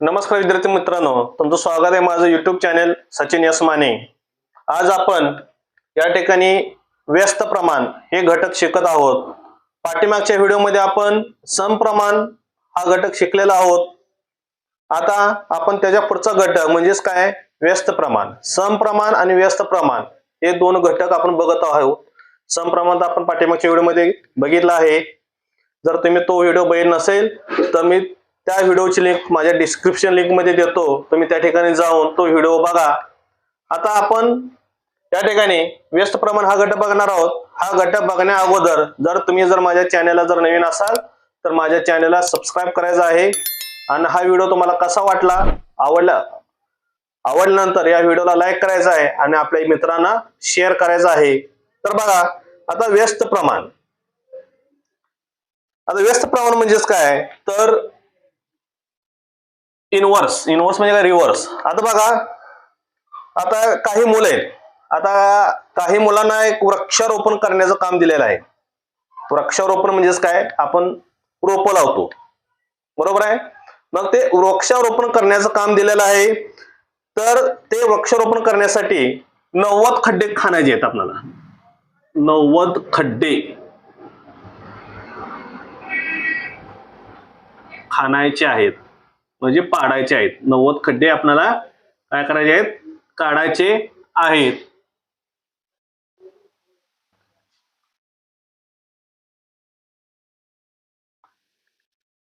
नमस्कार विद्यार्थी मित्रांनो तुमचं स्वागत आहे माझं YouTube channel Sachin S Mane आज आपण या ठिकाणी व्यस्त प्रमाण हे घटक शिकत आहोत. पाठीमागच्या व्हिडिओमध्ये आपण समप्रमाण हा घटक शिकलेला आहोत. आता आपण त्याच्या पुढचा घटक म्हणजेच काय? व्यस्त प्रमाण. समप्रमाण आणि व्यस्त प्रमाण हे दोन घटक आपण बघत आहोत. समप्रमाण आपण पाठीमागच्या व्हिडिओमध्ये बघितलं आहे. जर तुम्ही तो व्हिडिओ बघित नसेल तर मी त्या व्हिडिओची लिंक माझ्या डिस्क्रिप्शन लिंकमध्ये देतो. तुम्ही त्या ठिकाणी जाऊन तो व्हिडिओ बघा. आता आपण या ठिकाणी व्यस्त प्रमाण हा घटक बघणार आहोत. हा घटक बघण्या अगोदर जर तुम्ही जर माझ्या चॅनलला जर नवीन असाल तर माझ्या चॅनलला सबस्क्राईब करायचं आहे. आणि हा व्हिडिओ तुम्हाला कसा वाटला? आवडला? आवडल्यानंतर या व्हिडिओला लाईक करायचा आहे आणि आपल्या मित्रांना शेअर करायचा आहे. तर बघा आता व्यस्त प्रमाण. आता व्यस्त प्रमाण म्हणजेच काय? तर इनवर्स इनवर्स म्हणजे काय रिव्हर्स आता बघा आता काही मुलं आहेत आता काही मुलांना एक वृक्षारोपण करण्याचं काम दिलेलं आहे. वृक्षारोपण म्हणजेच काय? आपण रोपं लावतो. बरोबर आहे? मग ते वृक्षारोपण करण्याचं काम दिलेलं आहे. तर ते वृक्षारोपण करण्यासाठी नव्वद खड्डे खाण्याचे आहेत आपल्याला. नव्वद खड्डे खाणायचे आहेत. म्हणजे पाडायचे आहेत. नव्वद खड्डे आपल्याला काय करायचे आहेत? काढायचे आहेत.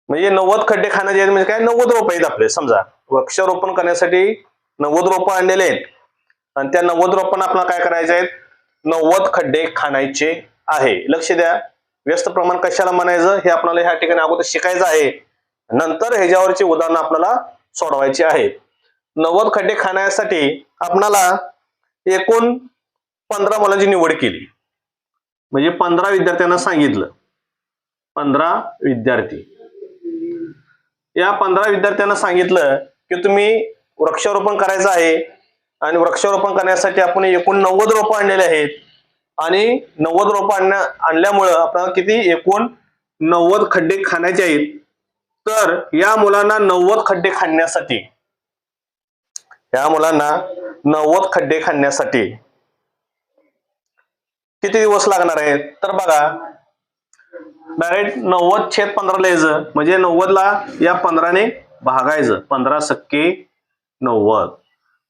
म्हणजे नव्वद खड्डे खाण्याचे आहेत म्हणजे काय? नव्वद रोप आहेत आपले समजा. वृक्षारोपण करण्यासाठी नव्वद रोपं आणलेले आहेत. आणि त्या नव्वद रोपांना आपल्याला काय करायचे आहेत? नव्वद खड्डे खाणायचे आहे. लक्ष द्या. व्यस्त प्रमाण कशाला म्हणायचं? हे आपल्याला ह्या ठिकाणी अगोदर शिकायचं आहे. नंतर ह्याच्यावरची उदाहरणं आपल्याला सोडवायची आहेत. नव्वद खड्डे खाण्यासाठी आपणाला एकूण पंधरा मुलांची निवड केली. म्हणजे पंधरा विद्यार्थ्यांना सांगितलं. पंधरा विद्यार्थी. या पंधरा विद्यार्थ्यांना सांगितलं की तुम्ही वृक्षारोपण करायचं आहे आणि वृक्षारोपण करण्यासाठी आपण एकूण नव्वद रोपं आणलेले आहेत. आणि नव्वद रोपं आणण्या आणल्यामुळं आपल्याला किती? एकूण नव्वद खड्डे खाण्याचे आहेत. तर या मुलांना नव्वद खड्डे खाण्यासाठी. या मुलांना नव्वद खड्डे खाण्यासाठी. किती दिवस लागणार आहेत? तर बघा डायरेक्ट नव्वद छेद पंधरा लिहायचं म्हणजे नव्वदला या पंधराने भागायचं. पंधरा सक्के नव्वद.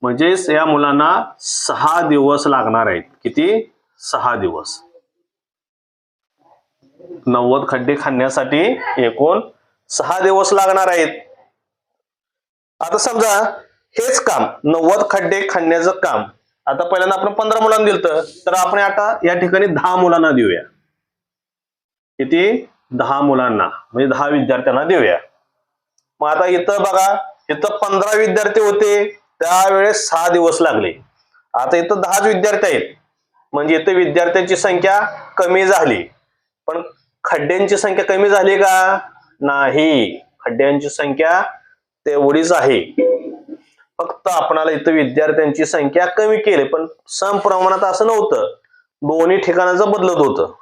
म्हणजेच या मुलांना सहा दिवस लागणार आहेत. किती? सहा दिवस. नव्वद खड्डे खाण्यासाठी एकूण सहा दिवस लागणार आहेत. आता समजा हेच काम नव्वद खड्डे खाण्याचं काम आता पहिल्यांदा आपण पंधरा मुलांना दिलं तर आपण आता या ठिकाणी दहा मुलांना देऊया. किती? दहा मुलांना म्हणजे दहा विद्यार्थ्यांना देऊया. मग आता इथं बघा इथं पंधरा विद्यार्थी होते त्यावेळेस सहा दिवस लागले. आता इथं दहाच विद्यार्थी आहेत. म्हणजे इथं विद्यार्थ्यांची संख्या कमी झाली. पण खड्ड्यांची संख्या कमी झाली का? नाही. खड्ड्यांची संख्या तेवढीच आहे. फक्त आपणाला इथं विद्यार्थ्यांची संख्या कमी केली पण सम प्रमाणात असं नव्हतं. दोन्ही ठिकाणाचं बदलत होतं.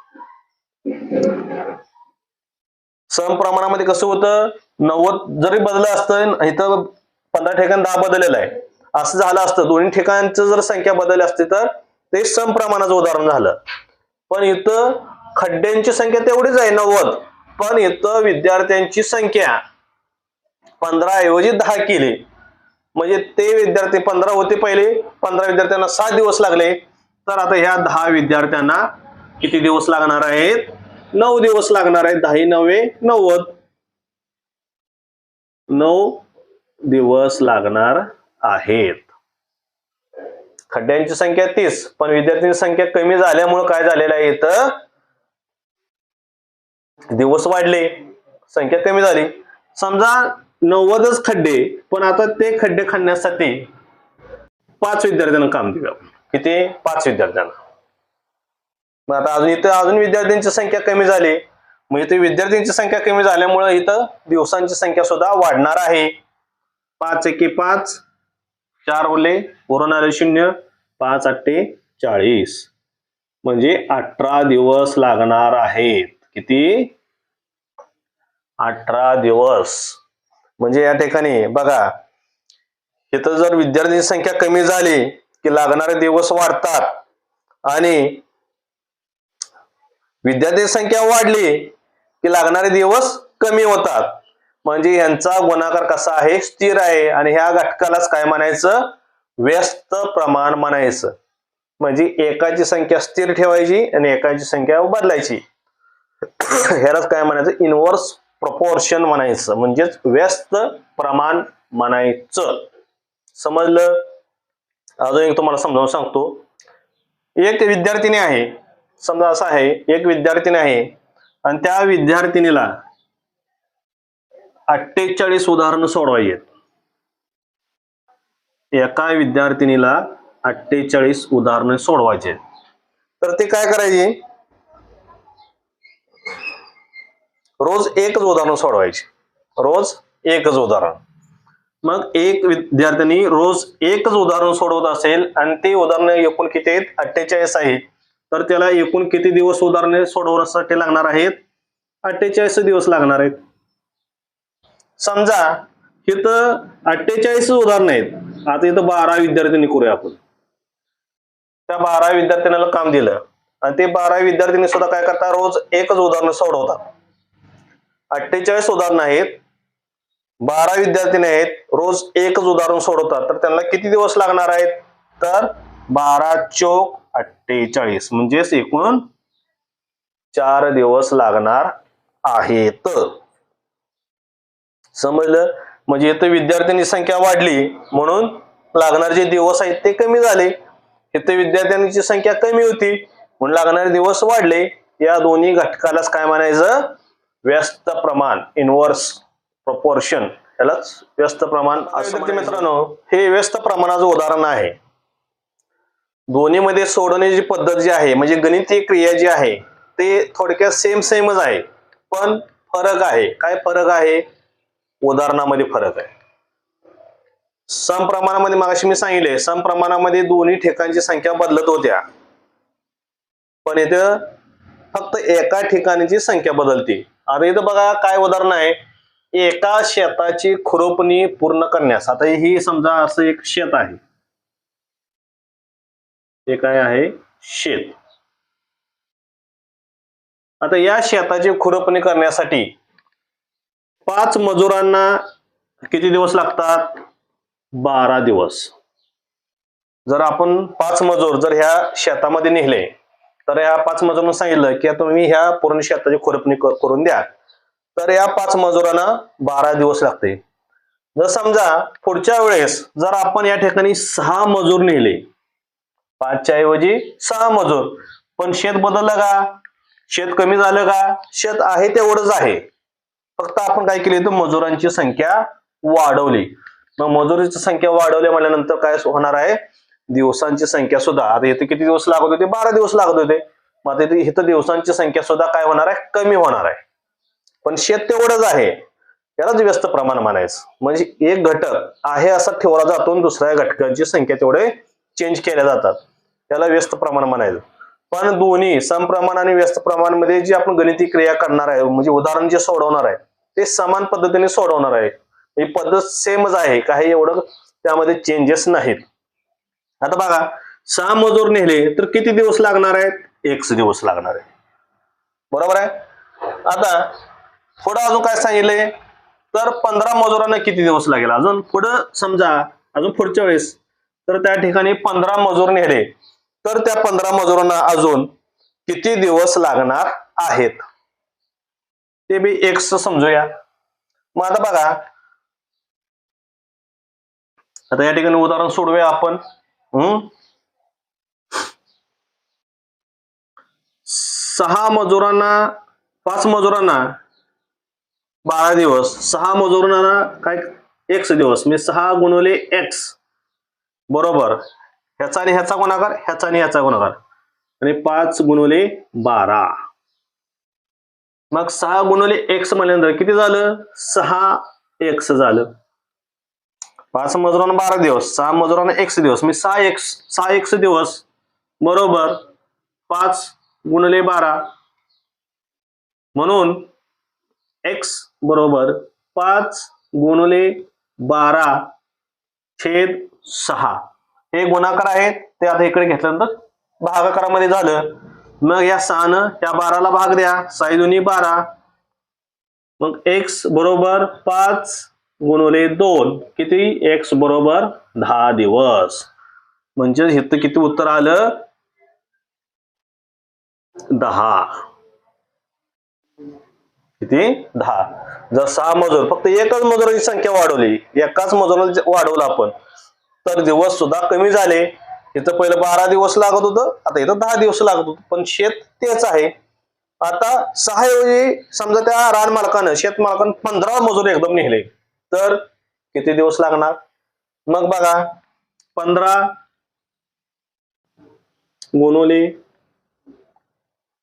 सम प्रमाणामध्ये कसं होतं? नव्वद जरी बदललं असतं इथं पंधरा ठिकाण दहा बदललेलं आहे. असं झालं असतं. दोन्ही ठिकाणचं जर संख्या बदलली असते तर ते सम प्रमाणाचं उदाहरण झालं. पण इथं खड्ड्यांची संख्या तेवढीच आहे नव्वद. पण इथं विद्यार्थ्यांची संख्या पंधरा ऐवजी दहा केली. म्हणजे ते विद्यार्थी पंधरा होते पहिले. पंधरा विद्यार्थ्यांना सात दिवस लागले. तर आता ह्या दहा विद्यार्थ्यांना किती दिवस लागणार आहेत? नऊ दिवस लागणार आहेत. दहा नव्हे नव्वद. नऊ दिवस लागणार आहेत. खड्ड्यांची संख्या तीस पण विद्यार्थ्यांची संख्या कमी झाल्यामुळे काय झालेलं आहे इथं? दिवस वाढले संख्या कमी झाली. समजा नव्वदच खड्डे पण आता ते खड्डे खाण्यासाठी पाच विद्यार्थ्यांना काम देऊ आपण किती? पाच विद्यार्थ्यांना. मग आता अजून इथं अजून विद्यार्थ्यांची संख्या कमी झाली. मग इथे विद्यार्थ्यांची संख्या कमी झाल्यामुळे इथं दिवसांची संख्या सुद्धा वाढणार आहे. पाच एके पाच चार ओले वरून आले शून्य पाच अठ्ठे चाळीस. म्हणजे अठरा दिवस लागणार आहेत. किती? अठरा दिवस. म्हणजे या ठिकाणी बघा इथं जर विद्यार्थी संख्या कमी झाली की लागणारे दिवस वाढतात आणि विद्यार्थी संख्या वाढली की लागणारे दिवस कमी होतात. म्हणजे यांचा गुणाकार कसा आहे? स्थिर आहे. आणि ह्या घटकालाच काय म्हणायचं? व्यस्त प्रमाण म्हणायचं. म्हणजे एकाची संख्या स्थिर ठेवायची आणि एकाची संख्या बदलायची. ह्यालाच काय म्हणायचं? इनवर्स प्रपोर्शन म्हणायचं. म्हणजेच व्यस्त प्रमाण म्हणायचं. समजलं? अजून एक तुम्हाला समजावून सांगतो. एक विद्यार्थिनी आहे. समजा असं आहे एक विद्यार्थिनी आहे. आणि त्या विद्यार्थिनीला अठ्ठेचाळीस उदाहरणं सोडवायची आहेत एका विद्यार्थिनीला अठ्ठेचाळीस उदाहरणं सोडवायचे. आहेत. तर ते काय करायची? रोज एकच उदाहरण सोडवायचे. रोज एकच उदाहरण. मग एक विद्यार्थ्यांनी रोज एकच उदाहरण सोडवत असेल आणि ते उदाहरण एकूण किती आहेत? अठ्ठेचाळीस आहे. तर त्याला एकूण किती दिवस उदाहरणे सोडवण्यासाठी लागणार आहेत? अठ्ठेचाळीस दिवस लागणार आहेत. समजा इथं अठ्ठेचाळीस उदाहरण आहेत. आता इथं बारा विद्यार्थ्यांनी करूया आपण. त्या बारा विद्यार्थ्यांना काम दिलं. आणि ते बारा विद्यार्थ्यांनी सुद्धा काय करतात? रोज एकच उदाहरण सोडवतात. अठ्ठेचाळीस उदाहरणं आहेत. बारा विद्यार्थीने आहेत. रोज एकच उदाहरण सोडवतात. तर त्यांना किती दिवस लागणार आहेत? तर बारा चोक अठ्ठेचाळीस म्हणजेच एकूण चार दिवस लागणार आहेत. समजलं? म्हणजे इथं विद्यार्थ्यांची संख्या वाढली. म्हणून लागणारे जे दिवस आहेत ते कमी झाले. इथे विद्यार्थ्यांची संख्या कमी होती. म्हणून लागणारे दिवस वाढले. या दोन्ही घटकालाच काय म्हणायचं? व्यस्त प्रमाण इनव्हर्स प्रपोर्शन यालाच व्यस्त प्रमाण असं. मित्रांनो हे व्यस्त प्रमाणाचं उदाहरण आहे. दोन्हीमध्ये सोडवण्याची पद्धत जी आहे म्हणजे गणितीय क्रिया जी आहे ते थोडक्यात सेम सेमच आहे. पण फरक आहे. काय फरक आहे? उदाहरणामध्ये फरक आहे. सम प्रमाणामध्ये मागाशी मी सांगितले सम प्रमाणामध्ये दोन्ही ठिकाणची संख्या बदलत होत्या. पण इथं फक्त एका ठिकाणीची संख्या बदलते. आता इथं बघा काय उदाहरण आहे. एका शेताची खुरपणी पूर्ण करण्यास. आता ही समजा असं एक शेत आहे. हे काय आहे? शेत. आता या शेताची खुरपणी करण्यासाठी पाच मजुरांना किती दिवस लागतात? बारा दिवस. जर आपण पाच मजूर जर ह्या शेतामध्ये नेले तर या पाच मजुरांना सांगितलं की तुम्ही ह्या पूर्ण शेताची खुरपणी करून द्या. तर या पाच मजुरांना बारा दिवस लागते. जर समजा पुढच्या वेळेस जर आपण या ठिकाणी सहा मजूर नेले पाचच्या ऐवजी सहा मजूर पण शेत बदललं का? शेत कमी झालं का? शेत आहे तेवढंच आहे. फक्त आपण काय केली तर मजुरांची संख्या वाढवली. मग मजुरीची संख्या वाढवली म्हणल्यानंतर काय होणार आहे? दिवसांची संख्या सुद्धा. आता इथे किती दिवस लागत होते? बारा दिवस लागत होते. मग आता इथे इथं दिवसांची संख्या सुद्धा काय होणार आहे? कमी होणार आहे. पण शेत तेवढंच आहे. त्यालाच व्यस्त प्रमाण म्हणायचं. म्हणजे एक घटक आहे असा ठेवला जातो आणि दुसऱ्या घटकांची संख्या तेवढे चेंज केल्या जातात. त्याला व्यस्त प्रमाण म्हणायचं. पण दोन्ही समप्रमाण आणि व्यस्त प्रमाणमध्ये जी आपण गणिती क्रिया करणार आहे म्हणजे उदाहरण जे सोडवणार आहे ते समान पद्धतीने सोडवणार आहे. ही पद्धत सेमच आहे. काही एवढं त्यामध्ये चेंजेस नाहीत. आता बघा सहा मजूर नेले तर किती दिवस लागणार आहेत? एक दिवस लागणार आहे. बरोबर आहे? आता पुढं अजून काय सांगितलंय? तर पंधरा मजुरांना किती दिवस लागेल? अजून पुढं समजा अजून पुढच्या वेळेस तर त्या ठिकाणी पंधरा मजूर नेले. तर त्या पंधरा मजुरांना अजून किती दिवस लागणार आहेत? ते बी एक्स समजूया. मग आता बघा आता या ठिकाणी उदाहरण सोडूया आपण. सहा मजुरांना पाच मजुरांना बारा दिवस. सहा मजुरांना काय एक्स दिवस. मी सहा गुणवले एक्स बरोबर. ह्याचा आणि ह्याचा गुणाकार ह्याचा आणि ह्याचा गुणाकार. आणि पाच गुणवले बारा. मग सहा गुणवले एक्स म्हणल्यानंतर किती झालं? सहा एक्स झालं. पाच मजुरांना बारा दिवस सहा मजुरांना एक्स दिवस. मी सहा एक्स सहा एक्स दिवस बरोबर पाच गुणले बारा. म्हणून एक्स बरोबर पाच गुणले बारा छेद सहा. हे गुणाकार आहेत ते आता इकडे घेतल्यानंतर भागाकारामध्ये झालं. मग या सहानं त्या बाराला भाग द्या. साई दोन्ही बारा. मग एक्स बरोबर पाच गुणुले दोन. किती? एक्स बरोबर दहा दिवस. म्हणजे इथं किती उत्तर आलं? दहा. किती? दहा. जर सहा मजूर फक्त एकच मजुराची संख्या वाढवली. एकाच मजुराला वाढवलं आपण तर दिवस सुद्धा कमी झाले. इथं पहिलं बारा दिवस लागत होतं आता इथं दहा दिवस लागत होतं. पण शेत तेच आहे. आता सहा ऐवजी समजा त्या रान मालकानं शेत मालकानं पंधरा मजूर एकदम नेले. तर किती दिवस लागणार? मग बघा पंधरा गुणुले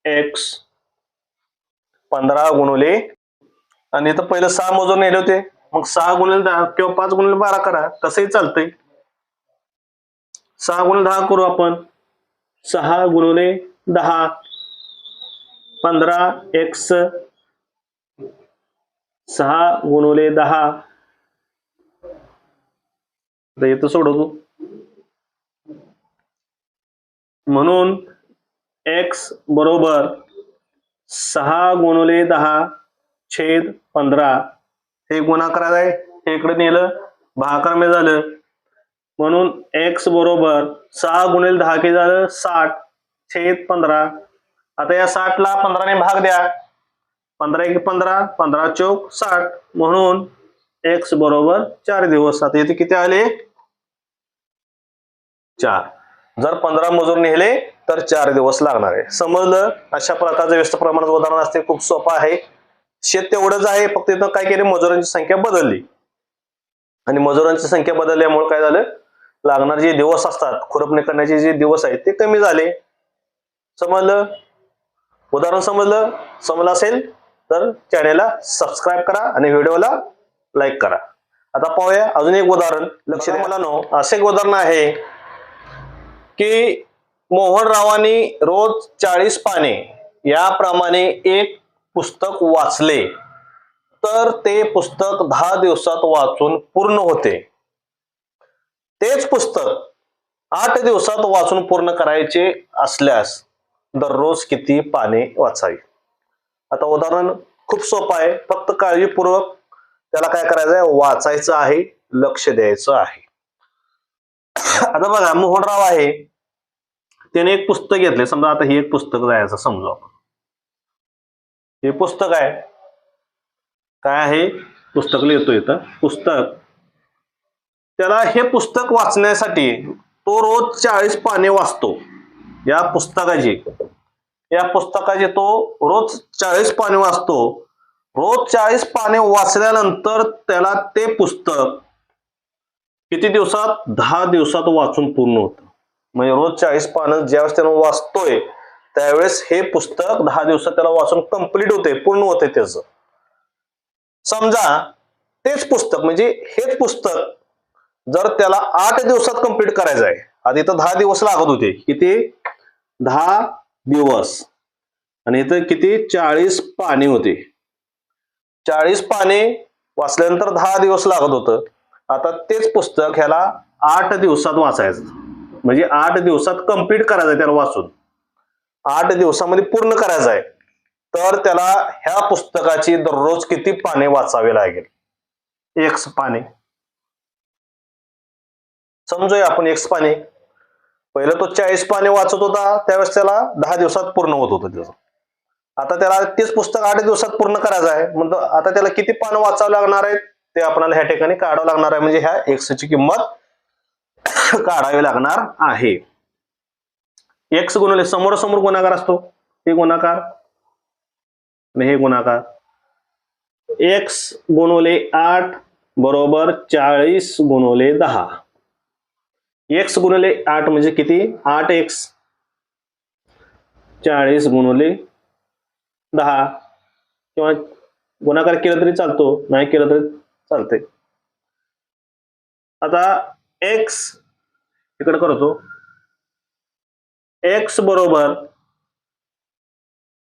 एक्स पंधरा गुणुले आणि इथं पहिलं सहा मजूर नेले होते. मग सहा गुणिले दहा किंवा पाच गुणिले बारा करा तसंही चालतंय. सहा गुणिले दहा करू आपण. सहा गुणिले दहा पंधरा एक्स सहा गुणिले दहा येतं सोडवतो म्हणून एक्स बरोबर सहा गुणले दहा छेद पंधरा. हे गुणाकार आहे. हे इकडे नेलं. भागाकार झालं. म्हणून एक्स बरोबर सहा गुणिले दहा के झालं? साठ छेद पंधरा. आता या साठला पंधराने भाग द्या. पंधरा एक पंधरा पंधरा चौक साठ. म्हणून एक्स बरोबर चार दिवस. आता इथे किती आले? चार. जर पंधरा मजूर नेले तर चार दिवस लागणार आहे. समजलं? अशा प्रकारचं व्यस्त प्रमाणात उदाहरण असते. खूप सोपं आहे. शेत तेवढंच आहे. फक्त इथं काय केले? मजुरांची संख्या बदलली. आणि मजुरांची संख्या बदलल्यामुळे काय झालं? लागणारे जे दिवस असतात खुरपणी करण्याचे जे दिवस आहेत ते कमी झाले. समजलं? उदाहरण समजलं? समजलं असेल? तर चॅनेलला सबस्क्राईब करा आणि व्हिडिओला लाईक करा. आता पाहूया. अजून एक उदाहरण. लक्ष द्या मला नो असे एक उदाहरण आहे. की मोहनरावांनी रोज चाळीस पाने याप्रमाणे एक पुस्तक वाचले तर ते पुस्तक दहा दिवसात वाचून पूर्ण होते. तेच पुस्तक आठ दिवसात वाचून पूर्ण करायचे असल्यास दररोज किती पाने वाचावी? आता उदाहरण खूप सोपं आहे फक्त काळजीपूर्वक त्याला काय करायचं आहे वाचायचं आहे लक्ष द्यायचं आहे. आता बघा मोहनराव आहे. त्याने एक पुस्तक घेतले समजा आता हे एक पुस्तक जायचं समजू आपण. हे पुस्तक आहे. काय आहे? पुस्तक लिहितो इथं. पुस्तक. त्याला हे पुस्तक वाचण्यासाठी तो रोज चाळीस पाने वाचतो. या पुस्तकाची. या पुस्तकाची तो रोज चाळीस पाने वाचतो. रोज चाळीस पाने वाचल्यानंतर त्याला ते पुस्तक किती दिवसात? दहा दिवसात वाचून पूर्ण होतं. म्हणजे रोज चाळीस पानं ज्यावेळेस त्यानं वाचतोय त्यावेळेस हे पुस्तक दहा दिवसात त्याला वाचून कंप्लीट होते पूर्ण होते त्याचं. समजा तेच पुस्तक म्हणजे हेच पुस्तक जर त्याला आठ दिवसात कंप्लीट करायचं आहे आधी तर दहा दिवस लागत होते किती? दहा दिवस. आणि इथं किती? चाळीस पाने होते. चाळीस पाने वाचल्यानंतर दहा दिवस लागत होतं. आता तेच पुस्तक ह्याला आठ दिवसात वाचायचं. म्हणजे आठ दिवसात कंप्लीट करायचं आहे त्याला वाचून. आठ दिवसामध्ये पूर्ण करायचं आहे. तर त्याला ह्या पुस्तकाची दररोज किती पाने वाचावे लागेल? एक्स पाने. समजूया आपण एक्स पाने. पहिलं तो चाळीस पाने वाचत होता त्यावेळेस त्याला दहा दिवसात पूर्ण होत होतं त्याचं. आता त्याला तेच पुस्तक आठ दिवसात पूर्ण करायचं आहे. म्हणजे आता त्याला किती पानं वाचावं लागणार आहे ते आपल्याला ह्या ठिकाणी काढावं लागणार आहे. म्हणजे ह्या एक्स ची किंमत काढावे लागणार आहे. एक्स गुणले समोर समोर गुणाकार असतो. हे गुणाकार. आणि हे गुणाकार. एक्स गुणवले आठ बरोबर चाळीस गुणवले दहा. एक्स गुणवले आठ म्हणजे किती? आठ एक्स चाळीस गुणवले दहा. किंवा गुणाकार केला तरी चालतो नाही केला तरी चालते आता एक्स इकडे करतो एक्स बरोबर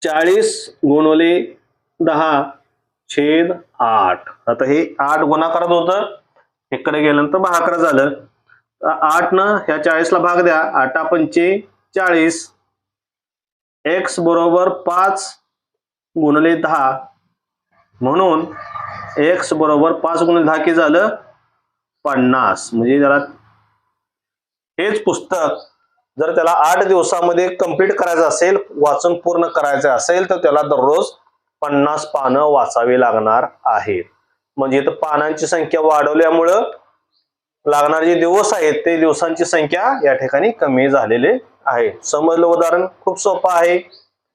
चाळीस गुणवले दहा छेद आठ. आता हे आठ गुणाकारात होतं. इकडे गेल्यानंतर भागाकार झालं. आठ न ह्या चाळीसला भाग द्या. आठा पंचे चाळीस. एक्स बरोबर पाच गुणले दहा. म्हणून एक्स बरोबर पाच गुणले दहा की झालं पन्नास. म्हणजे जरा हेच पुस्तक जर त्याला आठ दिवसामध्ये कंप्लीट करायचं असेल वाचन पूर्ण करायचं असेल तर त्याला दररोज पन्नास पानं वाचावी लागणार आहेत. म्हणजे इथं पानांची संख्या वाढवल्यामुळं लागणारे जे दिवस आहेत ते दिवसांची संख्या या ठिकाणी कमी झालेले आहे. समजलं उदाहरण? खूप सोपं आहे.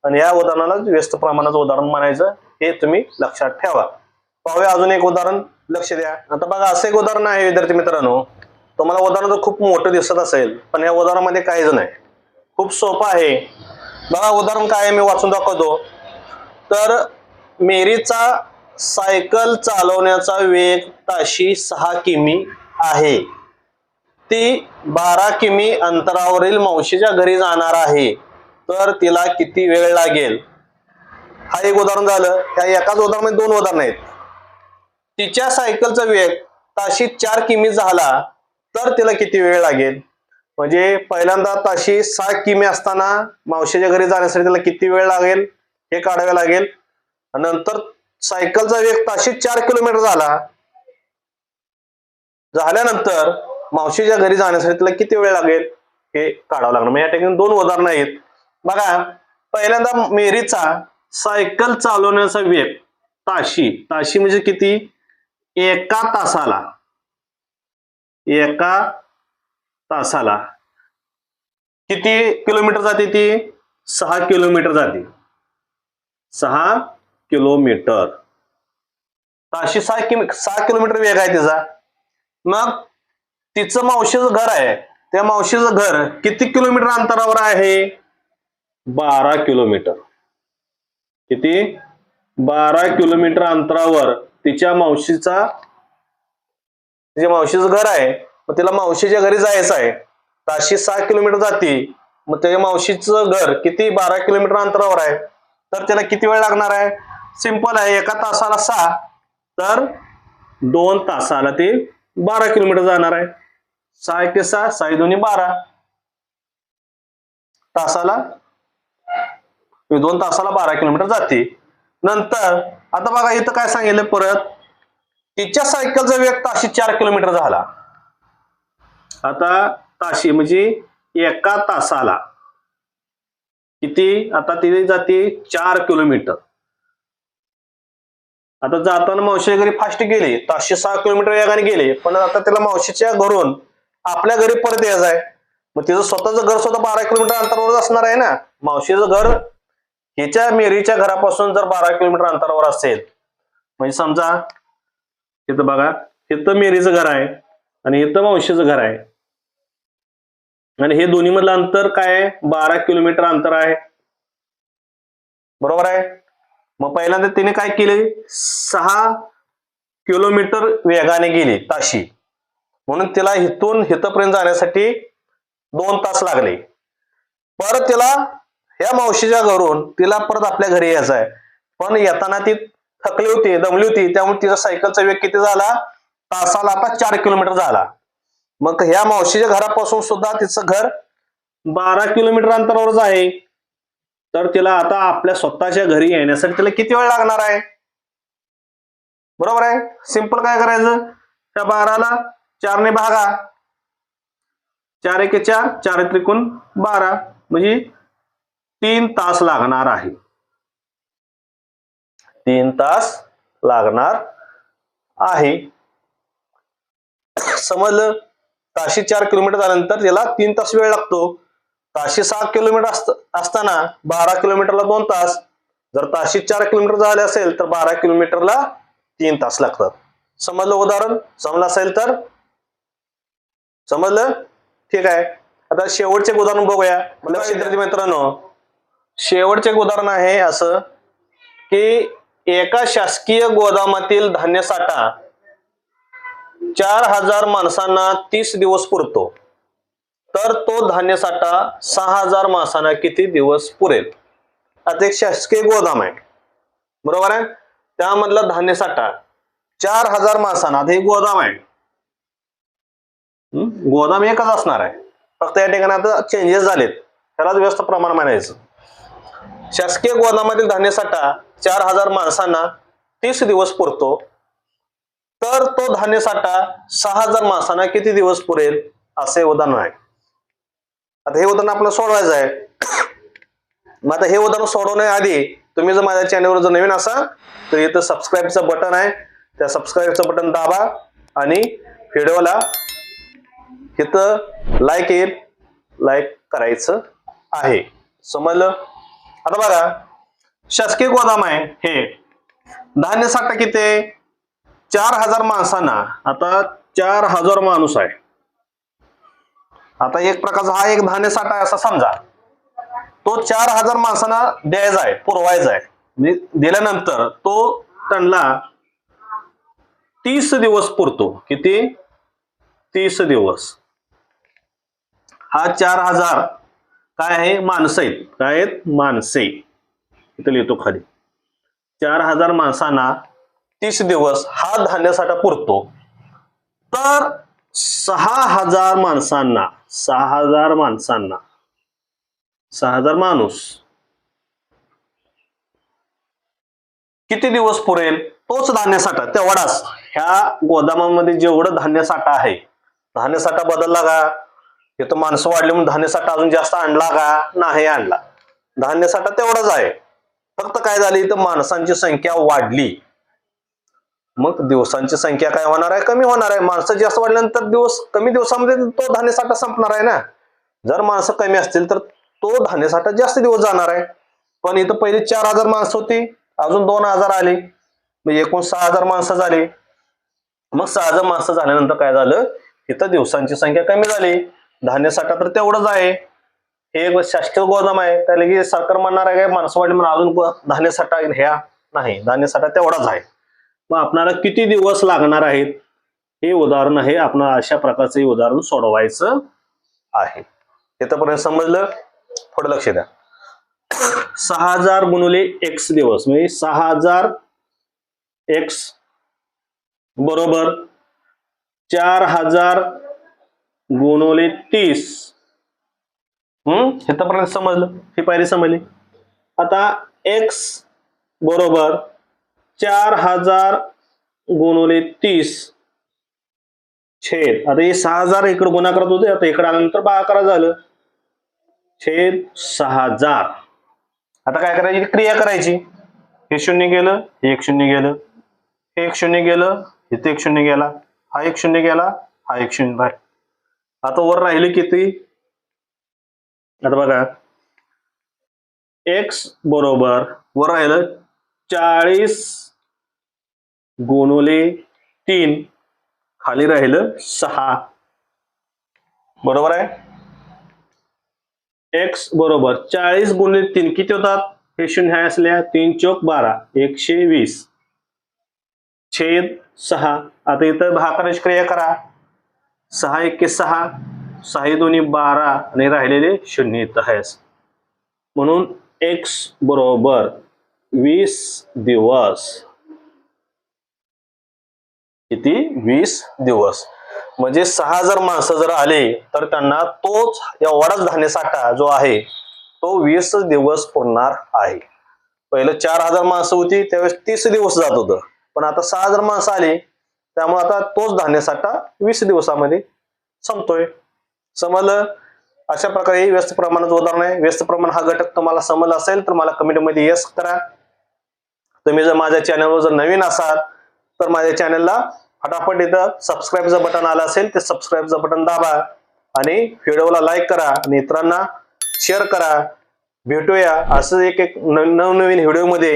आणि या उदाहरणाला व्यस्त प्रमाणाचं उदाहरण म्हणायचं हे तुम्ही लक्षात ठेवा. पाहूया अजून एक उदाहरण. लक्ष द्या. आता बघा असं एक उदाहरण आहे विद्यार्थी मित्रांनो. तुम्हाला उदाहरण तर खूप मोठं दिसत असेल पण या उदाहरणामध्ये काहीच नाही. खूप सोपं आहे. बघा उदाहरण काय मी वाचून दाखवतो. तर मेरीचा सायकल चालवण्याचा वेग ताशी सहा किमी आहे. ती बारा किमी अंतरावरील मावशीच्या घरी जाणार आहे. तर तिला किती वेळ लागेल? हा एक उदाहरण झालं. त्या एकाच उदाहरणामध्ये दोन उदाहरण आहेत. तिच्या सायकलचा वेग ताशी चार किमी झाला तर तिला किती वेळ लागेल? म्हणजे पहिल्यांदा ताशी सहा किमी असताना मावशीच्या घरी जाण्यासाठी त्याला किती वेळ लागेल? हे काढावे लागेल. नंतर सायकलचा वेग ताशी चार किलोमीटर झाला. झाल्यानंतर मावशीच्या घरी जाण्यासाठी त्याला किती वेळ लागेल? हे काढावं लागणार. म्हणजे या ठिकाणी दोन उदाहरणं आहेत. बघा पहिल्यांदा मेरीचा सायकल चालवण्याचा वेग ताशी ताशी म्हणजे किती? एका तासाला. एका तासाला. किती किलोमीटर जाते ती? सहा किलोमीटर जाते. सहा किलोमीटर. ताशी सहा किमी सहा किलोमीटर वेग आहे तिचा. मग तिचं मावशीचं घर आहे. त्या मावशीचं घर किती किलोमीटर अंतरावर आहे? बारा किलोमीटर. किती? बारा किलोमीटर अंतरावर तिच्या मावशीचा तिच्या मावशीचं घर आहे मग तिला मावशीच्या घरी जायचं आहे. ताशी सहा किलोमीटर जाते. मग त्याच्या मावशीचं घर किती? बारा किलोमीटर अंतरावर आहे. तर त्याला किती वेळ लागणार आहे? सिंपल आहे एका तासाला सहा. तर दोन तासाला ते बारा किलोमीटर जाणार आहे. सहा एक सहा सहा दोन्ही बारा. तासाला दोन तासाला बारा किलोमीटर जाते. नंतर आता बघा इथं काय सांगितलं परत? तिच्या सायकलचा वेग ताशी चार किलोमीटर झाला. आता ताशी म्हणजे एका तासाला. किती? आता ती जाते चार किलोमीटर आता जाताना मावशी घरी फास्ट गेले. ताशे सहा किलोमीटर वेगाने गेले. पण आता त्याला मावशीच्या घरून आपल्या घरी परत यायचं आहे. मग तिचं स्वतःचं घर स्वतः बारा किलोमीटर अंतरावर असणार आहे ना? मावशीचं घर हिच्या मेरीच्या घरापासून जर बारा किलोमीटर अंतरावर असेल. म्हणजे समजा इथं बघा इथं मेरीचं घर आहे आणि इथं मावशीचं घर आहे. आणि हे दोन्ही मधलं अंतर काय आहे? बारा किलोमीटर अंतर आहे. बरोबर आहे? मग पहिल्यांदा तिने काय केले? सहा किलोमीटर वेगाने गेली ताशी. म्हणून तिला हिथून हितपर्यंत जाण्यासाठी दोन तास लागले. परत तिला ह्या मावशीच्या घरून तिला परत आपल्या घरी यायचं आहे. पण येताना ती थकली होती दमली होती त्यामुळे तिचा सायकलचा वेग किती झाला? तासाला आता चार किलोमीटर झाला. मग ह्या मावशीच्या घरापासून सुद्धा तिचं घर बारा किलोमीटर अंतरावरच आहे. तर तिला आता आपल्या स्वतःच्या घरी येण्यासाठी तिला किती वेळ लागणार आहे? बरोबर आहे? सिंपल काय करायचं? त्या बाराला चारने भागा. चार एक चार चार त्रिकोण बारा. म्हणजे तीन तास लागणार आहे. तीन तास लागणार आहे. समजलं? ताशी चार किलोमीटर झाल्यानंतर त्याला तीन तास वेळ लागतो. ताशी सात किलोमीटर असताना बारा किलोमीटरला दोन तास. जर ताशी चार किलोमीटर झाले असेल तर बारा किलोमीटरला तीन तास लागतात. समजलं उदाहरण? समजलं असेल तर? समजलं? ठीक आहे. आता शेवटचे उदाहरण बघूया. म्हणजे विद्यार्थी मित्रांनो शेवटचे उदाहरण आहे असं की एका शासकीय गोदामातील धान्य साठा चार हजार माणसांना तीस दिवस पुरतो. तर तो धान्य साठा सहा हजार माणसांना किती दिवस पुरेल? आता एक शासकीय गोदाम आहे. बरोबर आहे? त्यामधला धान्य साठा चार हजार माणसांना हे गोदाम आहे. गोदाम एकच असणार आहे. फक्त या ठिकाणी आता चेंजेस झालेत. त्यालाच व्यस्त प्रमाण म्हणायचं. शासकीय गोदामातील धान्य साठा चार हजार माणसांना तीस दिवस पुरतो. तर तो धान्य साठा सहा हजार माणसांना किती दिवस पुरेल असे उदाहरण आहे. आता हे उदाहरण आपल्याला सोडवायचं आहे. मग आता हे उदाहरण सोडवण्याआधी तुम्ही जर माझ्या चॅनलवर जर नवीन असाल तर इथं सबस्क्राईबचं बटन आहे. त्या सबस्क्राईबचं बटन दाबा आणि व्हिडिओला इथं लाईक येईल लाईक करायचं आहे. समजलं? आता बघा शासकीय गोदाम आहे हे. धान्य साठा किती आहे? चार हजार माणसांना. आता चार हजार माणूस आहे. आता एक प्रकारचा हा एक धान्य साठा आहे असा समजा. तो चार हजार माणसांना द्यायचा आहे पुरवायचा आहे. म्हणजे दिल्यानंतर तो त्यांना तीस दिवस पुरतो. किती? तीस दिवस. हा चार हजार काय आहे? माणसं आहेत. काय आहेत? माणसे. इथं लिहितो खाली. चार हजार माणसांना तीस दिवस हा धान्यासाठा पुरतो. तर सहा हजार माणसांना सहा हजार माणसांना सहा हजार माणूस किती दिवस पुरेल? तोच धान्य साठा तेवढाच. ह्या गोदामामध्ये जेवढं धान्य साठा आहे धान्य साठा बदलला का? इथं माणसं वाढली म्हणून धान्य साठा अजून जास्त आणला का? नाही आणला. धान्य साठा तेवढाच आहे. फक्त काय झाली इथं माणसांची संख्या वाढली. मग दिवसांची संख्या काय होणार आहे? कमी होणार आहे. माणसं जास्त वाढल्यानंतर दिवस कमी दिवसामध्ये तो धान्य साठा संपणार आहे ना? जर माणसं कमी असतील तर तो धान्य साठा जास्त दिवस जाणार आहे. पण इथं पहिले चार हजार माणसं होती. अजून दोन हजार आली. म्हणजे एकूण सहा हजार माणसं झाली. मग सहा हजार माणसं झाल्यानंतर काय झालं? इथं दिवसांची संख्या कमी झाली. धान्य साठा तर तेवढंच आहे. हे एक शासकीय गोदाम आहे. त्याला की सरकार म्हणणार आहे काय माणसंवाडी म्हणून अजून धान्य साठा ह्या नाही धान्य साठा तेवढाच आहे. मग आपणाला किती दिवस लागणार आहेत? हे उदाहरण आहे. आपण अशा प्रकारचं हे उदाहरण सोडवायचं आहे. इथंपर्यंत समजलं? थोडं लक्ष द्या. सहा हजार गुणुले एक्स दिवस म्हणजे सहा हजार एक्स बरोबर चार हजार गुणवले तीस. हम्म? हे इथंपर्यंत समजलं. ही पायरी समजली. आता एक्स बरोबर चार हजार गुणवले तीस. छेद. आता हे सहा हजार इकडे गुन्हा करत होते. आता इकडे आल्यानंतर बा अकरा झालं. छेद सहा हजार. आता काय करायची? क्रिया करायची. हे शून्य गेलं हे एक शून्य गेलं. हे एक शून्य गेलं इथे एक शून्य गेला. हा एक शून्य गेला हा एक शून्य. राहील आता वर राहिले किती? आता बघा. एक्स बरोबर वर राहिलं चाळीस गुणुले तीन. खाली राहिलं सहा. बरोबर आहे? एक्स बरोबर चाळीस गुणले तीन किती होतात? हे शून्य आहे असल्या तीन चौक बारा. एकशे वीस. छेद सहा. आता इथं भाकराची क्रिया करा. सहा एके सहा सहा दोन्ही बारा आणि राहिलेले शून्य येत आहेस. म्हणून एक्स बरोबर वीस दिवस. किती? वीस दिवस. म्हणजे सहा हजार माणसं जर आले तर त्यांना तोच एवढाच धान्य साठा जो आहे तो वीस दिवस पुरणार आहे. पहिलं चार हजार माणसं होती त्यावेळेस तीस दिवस जात होतं. पण आता सहा हजार माणसं आली त्यामुळे आता तोच धान्य साठा वीस दिवसामध्ये संपतोय. समजलं अशा प्रकारे हे व्यस्त प्रमाणाचं उदाहरण आहे. व्यस्त प्रमाण हा घटक तुम्हाला समजला असेल तर मला कमेंटमध्ये येस करा. तुम्ही जर माझ्या चॅनलवर जर नवीन असाल तर माझ्या चॅनलला फटाफट इथं सबस्क्राईबचं बटन आलं असेल ते सबस्क्राईबचं बटन दाबा आणि व्हिडिओला लाईक करा आणि इतरांना शेअर करा. भेटूया असं एक एक नवनवीन व्हिडिओमध्ये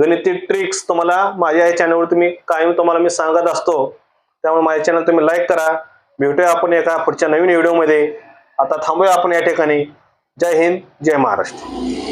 गणिती ट्रिक्स तुम्हाला माझ्या या चॅनलवर तुम्ही कायम तुम्हाला मी सांगत असतो. त्यामुळे माझ्या चॅनल तुम्ही लाईक करा. भेटूया आपण एका पुढच्या नवीन व्हिडिओमध्ये आता थांबूया आपण या ठिकाणी. जय हिंद जय महाराष्ट्र.